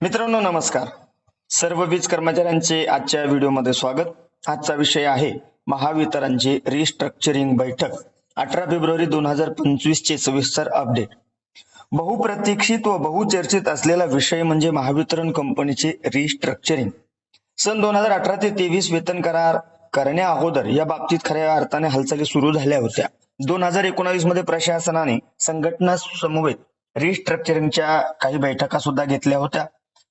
मित्रांनो नमस्कार. सर्व वीज कर्मचाऱ्यांचे आजच्या व्हिडिओमध्ये स्वागत. आजचा विषय आहे महावितरणची रिस्ट्रक्चरिंग बैठक. अठरा फेब्रुवारी दोन हजार पंचवीस चे सविस्तर अपडेट बहुप्रतीक्षित व बहुचर्चित असलेला विषय म्हणजे महावितरण कंपनीचे रिस्ट्रक्चरिंग सन दोन हजार अठरा ते तेवीस वेतन करार करण्या अगोदर या बाबतीत खऱ्या अर्थाने हालचाली सुरू झाल्या होत्या. दोन हजार एकोणावीसमध्ये प्रशासनाने संघटना समवेत रिस्ट्रक्चरिंगच्या काही बैठका सुद्धा घेतल्या होत्या.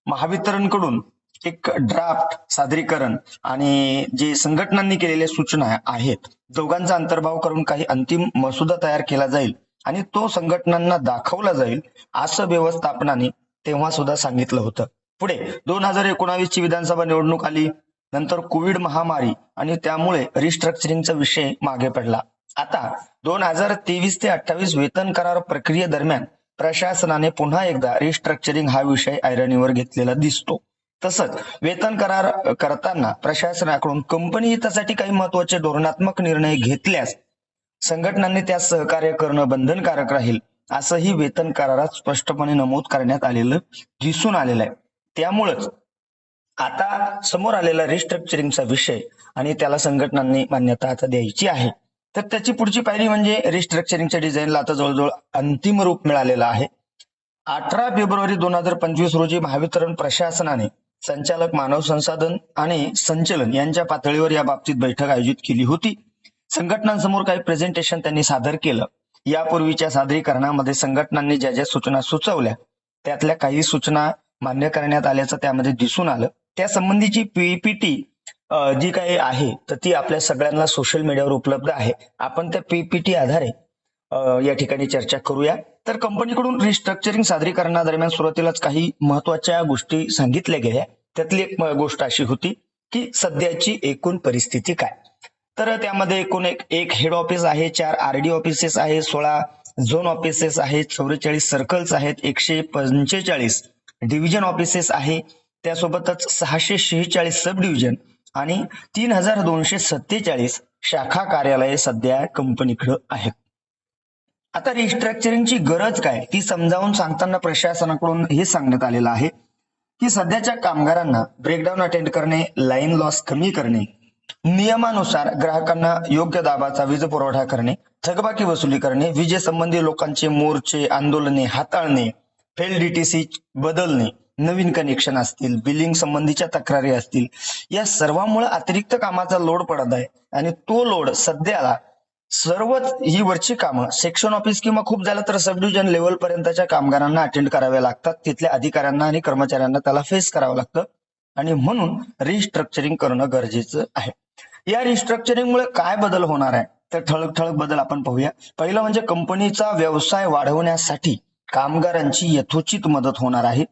महावितरणकडून एक ड्राफ्ट सादरीकरण आणि जे संघटनांनी केलेल्या सूचना आहेत दोघांचा अंतर्भाव करून काही अंतिम मसुदा तयार केला जाईल आणि तो संघटनांना दाखवला जाईल असं व्यवस्थापनाने तेव्हा सुद्धा सांगितलं होतं. पुढे दोन हजार एकोणावीस ची विधानसभा निवडणूक आली नंतर कोविड महामारी आणि त्यामुळे रिस्ट्रक्चरिंगचा विषय मागे पडला. आता दोन हजार तेवीस ते अठ्ठावीस वेतन करार प्रक्रियेदरम्यान प्रशासनाने पुन्हा एकदा रिस्ट्रक्चरिंग हा विषय ऐरणीवर घेतलेला दिसतो. तसंच वेतन करार करताना प्रशासनाकडून कंपनी हितासाठी काही महत्त्वाचे धोरणात्मक निर्णय घेतल्यास संघटनांनी त्यास सहकार्य करणं बंधनकारक राहील असंही वेतन करारात स्पष्टपणे नमूद करण्यात आलेलं दिसून आलेलं आहे. त्यामुळंच आता समोर आलेला रिस्ट्रक्चरिंगचा विषय आणि त्याला संघटनांनी मान्यता आता द्यायची आहे. तर त्याची पुढची पायरी म्हणजे रिस्ट्रक्चरिंगच्या डिझाईनला आता जवळजवळ अंतिम रूप मिळालेलं आहे. अठरा फेब्रुवारी दोन हजार पंचवीस रोजी महावितरण प्रशासनाने संचालक मानव संसाधन आणि संचलन यांच्या पातळीवर या बाबतीत बैठक आयोजित केली होती. संघटनांसमोर काही प्रेझेंटेशन त्यांनी सादर केलं. यापूर्वीच्या सादरीकरणामध्ये संघटनांनी ज्या ज्या सूचना सुचवल्या त्यातल्या काही सूचना मान्य करण्यात आल्याचं त्यामध्ये दिसून आलं. त्या संबंधीची पीपीटी जी काही आहे तर ती आपल्या सगळ्यांना सोशल मीडियावर उपलब्ध आहे. आपण त्या पीपीटी आधारे या ठिकाणी चर्चा करूया. तर कंपनीकडून रिस्ट्रक्चरिंग सादरीकरणादरम्यान सुरुवातीलाच काही महत्त्वाच्या गोष्टी सांगितल्या गेल्या. त्यातली एक गोष्ट अशी होती की सध्याची एकूण परिस्थिती काय? तर त्यामध्ये एकूण एक एक हेड ऑफिस आहे चार आरडी ऑफिसेस आहे सोळा झोन ऑफिसेस आहेत चौवेचाळीस सर्कल्स आहेत एकशे पंचेचाळीस डिव्हिजन ऑफिसेस आहे. त्यासोबतच सहाशे शेहेचाळीस सब डिव्हिजन आणि तीन हजार दोनशे सत्तेचाळीस शाखा कार्यालये सध्या कंपनीकडे आहेत. आता रिस्ट्रक्चरिंगची गरज काय ती समजावून सांगताना प्रशासनाकडून हे सांगण्यात आलेलं आहे की सध्याच्या कामगारांना ब्रेकडाऊन अटेंड करणे लाईन लॉस कमी करणे नियमानुसार ग्राहकांना योग्य दाबाचा वीज पुरवठा करणे थकबाकी वसुली करणे विजेसंबंधी लोकांचे मोर्चे आंदोलने हाताळणे फेल डीटीसी बदलणे नवीन कनेक्शन असतील बिलिंग संबंधीच्या तक्रारी असतील या सर्वांमुळे अतिरिक्त कामाचा लोड पडत आहे. आणि तो लोड सध्याला सर्वच ही वरची कामं सेक्शन ऑफिस किंवा खूप झालं तर सब डिव्हिजन लेवल पर्यंतच्या कामगारांना अटेंड कराव्या लागतात. तिथल्या अधिकाऱ्यांना आणि कर्मचाऱ्यांना त्याला फेस करावं लागतं. आणि म्हणून रिस्ट्रक्चरिंग करणं गरजेचं आहे. या रिस्ट्रक्चरिंगमुळे काय बदल होणार आहे? तर ठळक ठळक बदल आपण पाहूया. पहिलं म्हणजे कंपनीचा व्यवसाय वाढवण्यासाठी कामगारांची यथोचित मदत होणार आहे.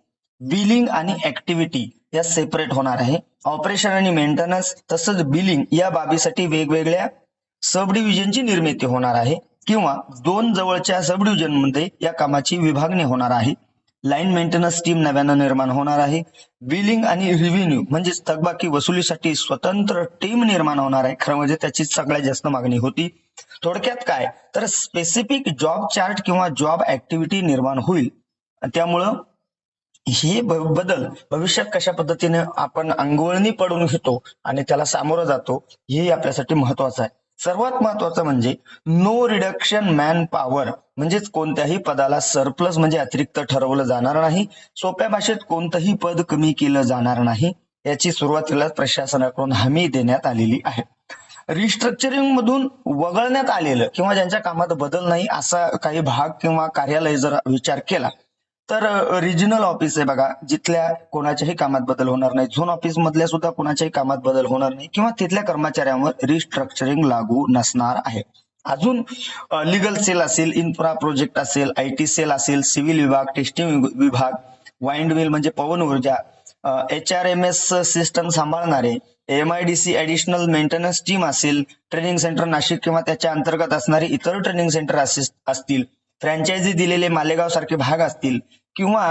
बिलिंग आणि ऍक्टिव्हिटी या सेपरेट होणार आहे. ऑपरेशन आणि मेंटेनन्स तसंच बिलिंग या बाबीसाठी वेगवेगळ्या सब डिव्हिजनची निर्मिती होणार आहे किंवा दोन जवळच्या सब डिव्हिजनमध्ये या कामाची विभागणी होणार आहे. लाईन मेंटेनन्स टीम नव्यानं निर्माण होणार आहे. बिलिंग आणि रिव्हेन्यू म्हणजेच थकबाकी वसुलीसाठी स्वतंत्र टीम निर्माण होणार आहे. खरं म्हणजे त्याची सगळ्यात जास्त मागणी होती. थोडक्यात काय? तर स्पेसिफिक जॉब चार्ट किंवा जॉब ऍक्टिव्हिटी निर्माण होईल. त्यामुळं हे बदल भविष्यात कशा पद्धतीने आपण अंगवळणी पडून घेतो आणि त्याला सामोरं जातो हे आपल्यासाठी महत्वाचं आहे. सर्वात महत्वाचं म्हणजे नो रिडक्शन मॅन पॉवर म्हणजेच कोणत्याही पदाला सरप्लस म्हणजे अतिरिक्त ठरवलं जाणार नाही सोप्या भाषेत कोणतंही पद कमी केलं जाणार नाही याची सुरुवातीला प्रशासनाकडून हमी देण्यात आलेली आहे. रिस्ट्रक्चरिंग मधून वगळण्यात आलेलं किंवा ज्यांच्या कामात बदल नाही असा काही भाग किंवा कार्यालय जर विचार केला तर रिजनल ऑफिस आहे बघा. जिथल्या कोणाच्याही कामात बदल होणार नाही. झोन ऑफिस मधल्या सुद्धा कोणाच्याही कामात बदल होणार नाही किंवा तिथल्या कर्मचाऱ्यांवर रिस्ट्रक्चरिंग लागू नसणार आहे. अजून लिगल सेल असेल इन्फ्रा प्रोजेक्ट असेल आय टी सेल असेल सिव्हिल विभाग टेस्टिंग विभाग वाइंड मिल म्हणजे पवन ऊर्जा H R M S system सांभाळणारे M I D C additional maintenance team असेल ट्रेनिंग सेंटर नाशिक किंवा त्याच्या अंतर्गत असणारे इतर ट्रेनिंग सेंटर असतील फ्रँचायझी दिलेले मालेगाव सारखे भाग असतील किंवा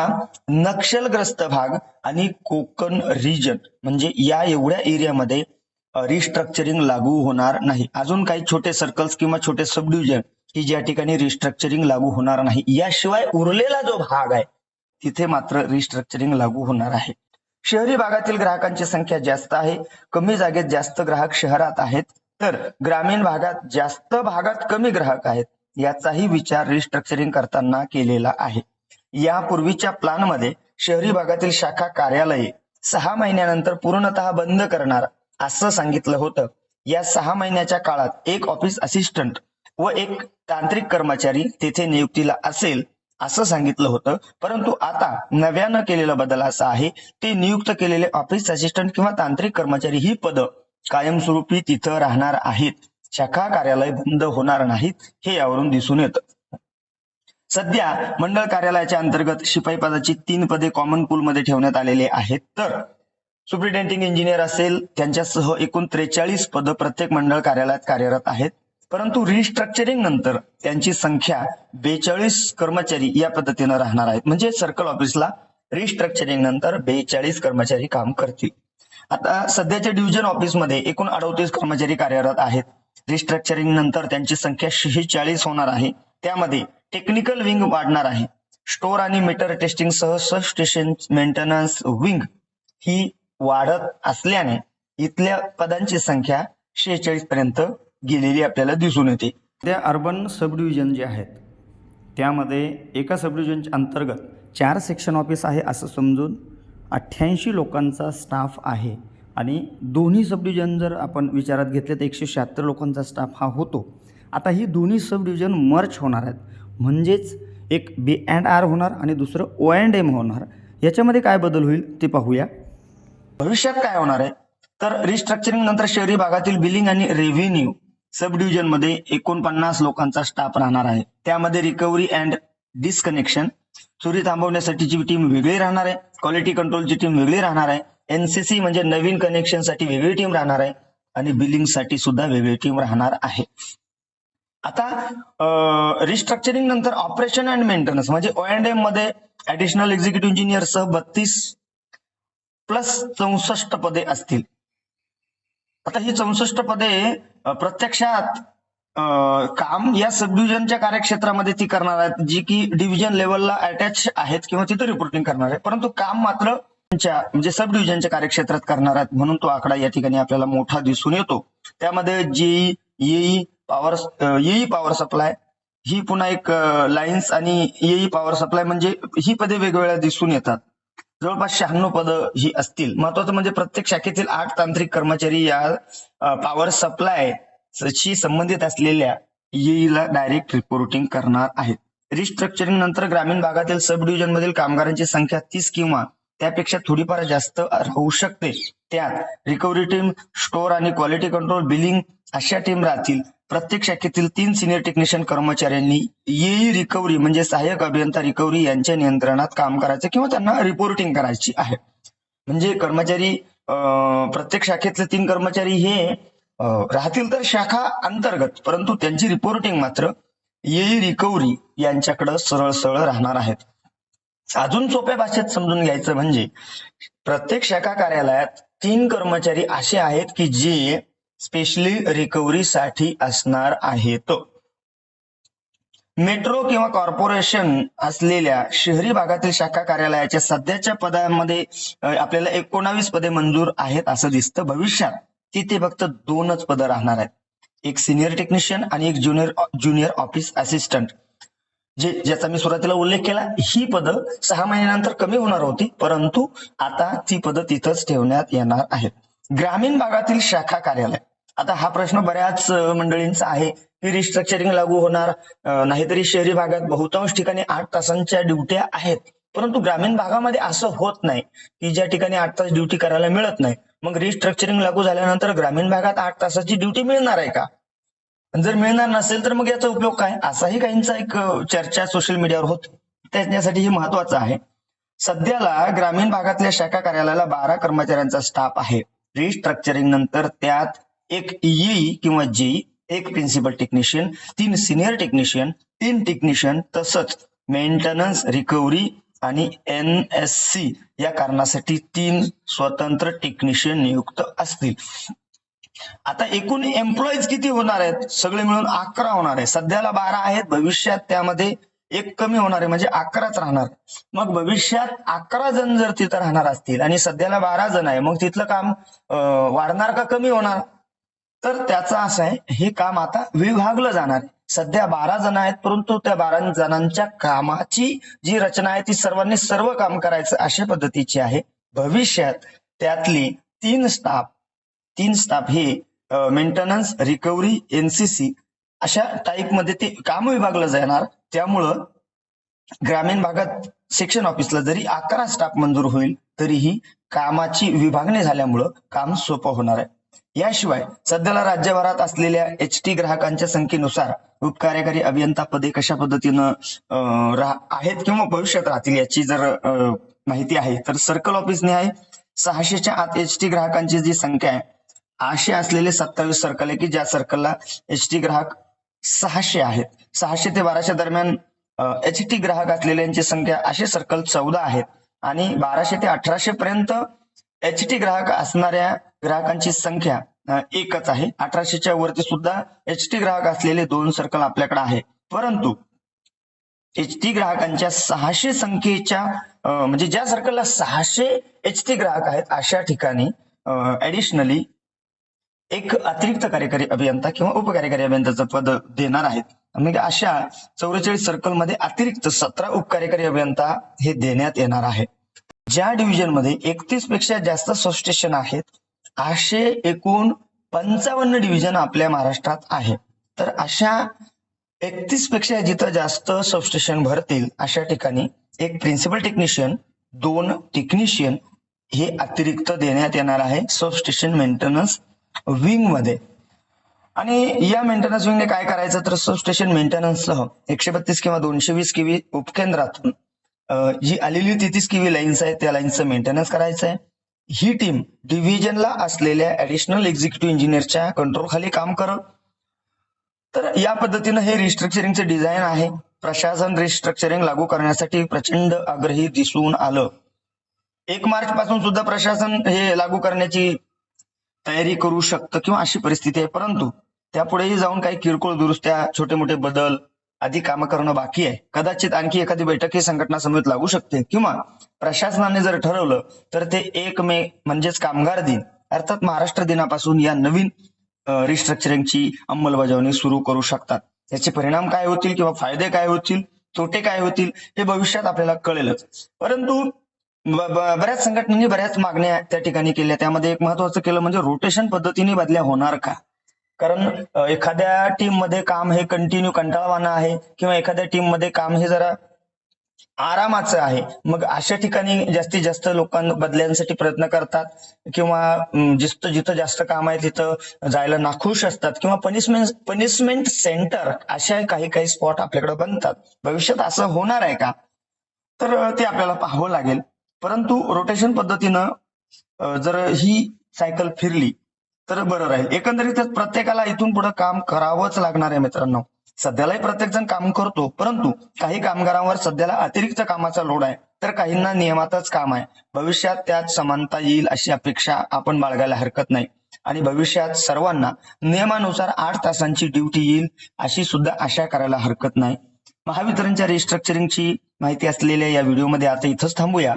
नक्षलग्रस्त भाग आणि कोकण रिजन म्हणजे या एवढ्या एरियामध्ये रिस्ट्रक्चरिंग लागू होणार नाही. अजून काही छोटे सर्कल्स किंवा छोटे सब डिव्हिजन की ज्या ठिकाणी रिस्ट्रक्चरिंग लागू होणार नाही. याशिवाय उरलेला जो भाग आहे तिथे मात्र रिस्ट्रक्चरिंग लागू होणार आहे. शहरी भागातील ग्राहकांची संख्या जास्त आहे. कमी जागेत जास्त ग्राहक शहरात आहेत. तर ग्रामीण भागात जास्त भागात कमी ग्राहक आहेत. याचाही विचार रिस्ट्रक्चरिंग करताना केलेला आहे. यापूर्वीच्या प्लॅनमध्ये शहरी भागातील शाखा कार्यालये सहा महिन्यानंतर पूर्णतः बंद करणार असं सांगितलं होतं. या सहा महिन्याच्या काळात एक ऑफिस असिस्टंट व एक तांत्रिक कर्मचारी तेथे नियुक्तीला असेल असं सांगितलं होतं. परंतु आता नव्यानं केलेला बदल असा आहे ते नियुक्त केलेले ऑफिस असिस्टंट किंवा तांत्रिक कर्मचारी ही पदं कायमस्वरूपी तिथं राहणार आहेत. शाखा कार्यालय बंद होणार नाहीत हे यावरून दिसून येतं. सध्या मंडळ कार्यालयाच्या अंतर्गत शिपाई पदाची तीन पदे कॉमन पूलमध्ये ठेवण्यात आलेले आहेत. तर सुप्रिटेंडिंग इंजिनियर असेल त्यांच्यासह एकूण त्रेचाळीस पदं प्रत्येक मंडळ कार्यालयात कार्यरत आहेत. परंतु रिस्ट्रक्चरिंग नंतर त्यांची संख्या बेचाळीस कर्मचारी या पद्धतीनं राहणार आहेत. म्हणजे सर्कल ऑफिसला रिस्ट्रक्चरिंग नंतर बेचाळीस कर्मचारी काम करतील. आता सध्याच्या डिव्हिजन ऑफिसमध्ये एकूण अडतीस कर्मचारी कार्यरत आहेत. रिस्ट्रक्चरिंग नंतर त्यांची संख्या शेहेचाळीस होणार आहे. त्यामध्ये टेक्निकल विंग वाढणार आहे. स्टोर आणि मीटर टेस्टिंग सह सब स्टेशन मेंटेनन्स विंग ही वाढत असल्याने इथल्या पदांची संख्या शेहेचाळीस पर्यंत गेलेली आपल्याला दिसून येते. त्या अर्बन सबडिव्हिजन जे आहेत त्यामध्ये एका सब अंतर्गत चार सेक्शन ऑफिस आहे असं समजून अठ्ठ्याऐंशी लोकांचा स्टाफ आहे. आणि दोन्ही सब डिव्हिजन जर आपण विचारात घेतले तर एकशे शहात्तर लोकांचा स्टाफ हा होतो. आता ही दोन्ही सब डिव्हिजन मर्च होणार आहेत. म्हणजेच एक बी अँड आर होणार आणि दुसरं ओ अँड एम होणार. याच्यामध्ये काय बदल होईल ते पाहूया. भविष्यात काय होणार आहे? तर रिस्ट्रक्चरिंग नंतर शहरी भागातील बिलिंग आणि रेव्हेन्यू सब डिव्हिजनमध्ये एकोणपन्नास लोकांचा स्टाफ राहणार आहे. त्यामध्ये रिकव्हरी अँड डिस्कनेक्शन चोरी थांबवण्यासाठीची टीम वेगळी राहणार आहे. क्वालिटी कंट्रोलची टीम वेगळी राहणार आहे. एनसीसी म्हणजे नवीन कनेक्शनसाठी वेगळी टीम राहणार आहे आणि बिलिंगसाठी सुद्धा वेगळी टीम राहणार आहे. आता रिस्ट्रक्चरिंग नंतर ऑपरेशन अँड मेंटेनन्स म्हणजे ओ अँड एममध्ये ऍडिशनल एक्झिक्युटिव्ह इंजिनियर सह बत्तीस प्लस चौसष्ट पदे असतील. आता ही चौसष्ट पदे प्रत्यक्षात काम या सब डिव्हिजनच्या कार्यक्षेत्रामध्ये ती करणार आहेत जी की डिव्हिजन लेवलला अटॅच आहेत किंवा तिथे रिपोर्टिंग करणार आहे. परंतु काम मात्र म्हणजे सब डिव्हिजनच्या कार्यक्षेत्रात करणार आहेत. म्हणून तो आकडा या ठिकाणी आपल्याला मोठा दिसून येतो. त्यामध्ये जेई येई पॉवर येई पॉवर सप्लाय ही पुन्हा एक लाईन्स आणि येई पॉवर सप्लाय म्हणजे ही पदे वेगवेगळ्या दिसून येतात. जवळपास शहाण्णव पदं ही असतील. महत्वाचं म्हणजे प्रत्येक शाखेतील आठ तांत्रिक कर्मचारी या पॉवर सप्लाय शी संबंधित असलेल्या येईला डायरेक्ट रिपोर्टिंग करणार आहेत. रिस्ट्रक्चरिंग नंतर ग्रामीण भागातील सब डिव्हिजन मधील कामगारांची संख्या तीस किंवा त्यापेक्षा थोडीफार जास्त राहू शकते. त्यात रिकव्हरी टीम स्टोअर आणि क्वालिटी कंट्रोल बिलिंग अशा टीम राहतील. प्रत्येक शाखेतील तीन सिनियर टेक्निशियन कर्मचाऱ्यांनी येई रिकव्हरी म्हणजे सहाय्यक अभियंता रिकव्हरी यांच्या नियंत्रणात काम करायचं किंवा त्यांना रिपोर्टिंग करायची आहे. म्हणजे कर्मचारी प्रत्येक शाखेतले तीन कर्मचारी हे राहतील तर शाखा अंतर्गत परंतु त्यांची रिपोर्टिंग मात्र येई रिकव्हरी यांच्याकडे सरळ सरळ राहणार आहेत. अजून सोप्या भाषेत समजून घ्यायचं म्हणजे प्रत्येक शाखा कार्यालयात तीन कर्मचारी असे आहेत की जे स्पेशली रिकव्हरीसाठी असणार आहेत. मेट्रो किंवा कॉर्पोरेशन असलेल्या शहरी भागातील शाखा कार्यालयाच्या सध्याच्या पदामध्ये आपल्याला एकोणावीस पदे मंजूर आहेत असं दिसतं. भविष्यात तिथे फक्त दोनच पदं राहणार आहेत. एक सिनियर टेक्निशियन आणि एक ज्युनियर ज्युनियर ऑफिस असिस्टंट जे ज्याचा मी सुरुवातीला उल्लेख केला ही पदं सहा महिन्यानंतर कमी होणार होती परंतु आता ती पदं तिथंच ठेवण्यात येणार आहेत. ग्रामीण भागातील शाखा कार्यालय. आता हा प्रश्न बऱ्याच मंडळींचा आहे. की रिस्ट्रक्चरिंग लागू होणार नाहीतरी शहरी भागात बहुतांश ठिकाणी आठ तासांच्या ड्युट्या आहेत. परंतु ग्रामीण भागामध्ये असं होत नाही की ज्या ठिकाणी आठ तास ड्युटी करायला मिळत नाही. मग रिस्ट्रक्चरिंग लागू झाल्यानंतर ग्रामीण भागात आठ तासाची ड्युटी मिळणार आहे का? जर मिळणार नसेल तर मग याचा उपयोग काय? असाही काहींचा एक चर्चा सोशल मीडियावर होत. त्यासाठी हे महत्वाचं आहे. सध्याला ग्रामीण भागातल्या शाखा कार्यालयाला बारा कर्मचाऱ्यांचा स्टाफ आहे. रिस्ट्रक्चरिंग नंतर त्यात एक ई किंवा जेई एक प्रिन्सिपल टेक्निशियन तीन सिनियर टेक्निशियन तीन टेक्निशियन तसंच मेंटेनन्स रिकव्हरी आणि एन एस सी या कारणासाठी तीन स्वतंत्र टेक्निशियन नियुक्त असतील. आता एकूण एम्प्लॉईज किती होणार आहेत? सगळे मिळून अकरा होणार आहे. सध्याला बारा आहेत. भविष्यात त्यामध्ये एक कमी होणार आहे. म्हणजे अकराच राहणार. मग भविष्यात अकरा जण जर तिथं राहणार असतील आणि सध्याला बारा जण आहे मग तिथलं काम वाढणार का कमी होणार? तर त्याचा असं आहे हे काम आता विभागलं जाणार आहे. सध्या बारा जण आहेत परंतु त्या बारा जणांच्या कामाची जी रचना आहे ती सर्वांनी सर्व काम करायचं अशा पद्धतीची आहे. भविष्यात त्यातली तीन स्टाफ तीन स्टाफ हे मेंटेनन्स रिकव्हरी एनसीसी अशा टाईपमध्ये ते काम विभागलं जाणार. त्यामुळं ग्रामीण भागात सेक्शन ऑफिसला जरी अकरा स्टाफ मंजूर होईल तरीही कामाची विभागणी झाल्यामुळं काम सोपं होणार आहे. याशिवाय सध्याला राज्यभरात असलेल्या एच टी ग्राहकांच्या संख्येनुसार उपकार्यकारी अभियंता पदे कशा पद्धतीनं आहेत किंवा भविष्यात राहतील याची जर माहिती आहे तर सर्कल ऑफिसने आहे. सहाशेच्या आत एच टी ग्राहकांची जी संख्या आहे असे असलेले सत्तावीस सर्कल आहे की ज्या सर्कलला एच टी ग्राहक सहाशे आहेत. सहाशे ते बाराशे दरम्यान एच टी ग्राहक असलेल्यांची संख्या असे सर्कल चौदा आहेत. आणि बाराशे ते अठराशे पर्यंत एच टी ग्राहक असणाऱ्या ग्राहकांची संख्या एकच आहे. अठराशेच्या वरती सुद्धा एच टी ग्राहक असलेले दोन सर्कल आपल्याकडे आहे परंतु एच टी ग्राहकांच्या सहाशे संख्येच्या म्हणजे ज्या सर्कलला सहाशे एच टी ग्राहक आहेत अशा ठिकाणी ऍडिशनली एक अतिरिक्त कार्यकारी अभियंता किंवा उपकार्यकारी अभियंत्याचं पद देणार आहेत. म्हणजे अशा चौवेचाळीस सर्कलमध्ये अतिरिक्त सतरा उपकार्यकारी अभियंता हे देण्यात येणार आहे ज्या डिव्हिजनमध्ये एकतीसपेक्षा जास्त सबस्टेशन आहेत असे एकूण पंचावन्न डिव्हिजन आपल्या महाराष्ट्रात आहे. तर अशा एकतीसपेक्षा जिथं जास्त सबस्टेशन भरतील अशा ठिकाणी एक प्रिन्सिपल टेक्निशियन दोन टेक्निशियन हे अतिरिक्त देण्यात येणार आहे. सबस्टेशन मेंटेनन्स विंगमध्ये. आणि या मेंटेनन्स विंगने काय करायचं तर सबस्टेशन मेंटेनन्ससह एकशे बत्तीस किंवा दोनशे वीस किवी उपकेंद्रातून जी आलेली तेहतीस किवी लाईन्स आहेत त्या लाईन्सचं मेंटेनन्स करायचं आहे. ही टीम डिव्हिजनला असलेल्या ऍडिशनल एक्झिक्युटिव्ह इंजिनियरच्या कंट्रोल खाली काम करत तर या पद्धतीनं हे रिस्ट्रक्चरिंगचं डिझाईन आहे. प्रशासन रिस्ट्रक्चरिंग लागू करण्यासाठी प्रचंड आग्रही दिसून आलं. एक मार्च पासून सुद्धा प्रशासन हे लागू करण्याची तयारी करू शकतं किंवा अशी परिस्थिती आहे. परंतु त्यापुढेही जाऊन काही किरकोळ दुरुस्त्या छोटे मोठे बदल आदी कामं करणं बाकी आहे. कदाचित आणखी एखादी बैठक ही संघटना समित लागू शकते. किंवा प्रशासनाने जर ठरवलं तर ते एक मे म्हणजेच कामगार दिन अर्थात महाराष्ट्र दिनापासून या नवीन रिस्ट्रक्चरिंगची अंमलबजावणी सुरू करू शकतात. याचे परिणाम काय होतील किंवा फायदे काय होतील तोटे काय होतील हे भविष्यात आपल्याला कळेलच. परंतु बऱ्याच संघटनांनी म्हणजे बऱ्याच मागण्या त्या ठिकाणी केल्या. त्यामध्ये एक महत्वाचं केलं म्हणजे रोटेशन पद्धतीने बदल्या होणार का? कारण एखाद्या टीममध्ये काम हे कंटिन्यू कंटाळवाणं आहे किंवा एखाद्या टीममध्ये काम हे जरा आरामाचं आहे. मग अशा ठिकाणी जास्तीत जास्त लोकांना बदल्यांसाठी प्रयत्न करतात किंवा जिथं जिथं जास्त काम आहे तिथं जायला नाखुश असतात किंवा पनिशमेंट पनिशमेंट सेंटर अशा काही काही स्पॉट आपल्याकडे बनतात. भविष्यात असं होणार आहे का? तर ते आपल्याला पाहावं लागेल. परंतु रोटेशन पद्धतीनं जर ही सायकल फिरली तर बरं राहील. एकंदरीतच प्रत्येकाला इथून पुढे काम करावंच लागणार आहे मित्रांनो. सध्यालाही प्रत्येक जण काम करतो परंतु काही कामगारांवर सध्याला अतिरिक्त कामाचा लोड आहे तर काहींना नियमातच काम आहे. भविष्यात त्यात समानता येईल अशी अपेक्षा आपण बाळगायला हरकत नाही. आणि भविष्यात सर्वांना नियमानुसार आठ तासांची ड्युटी येईल अशी सुद्धा आशा करायला हरकत नाही. महावितरणच्या रिस्ट्रक्चरिंगची माहिती असलेल्या या व्हिडिओमध्ये आता इथंच थांबूया.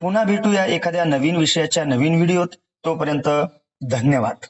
पुन्हा भेटूया एखाद्या नवीन विषयाच्या नवीन व्हिडिओत. तोपर्यंत धन्यवाद.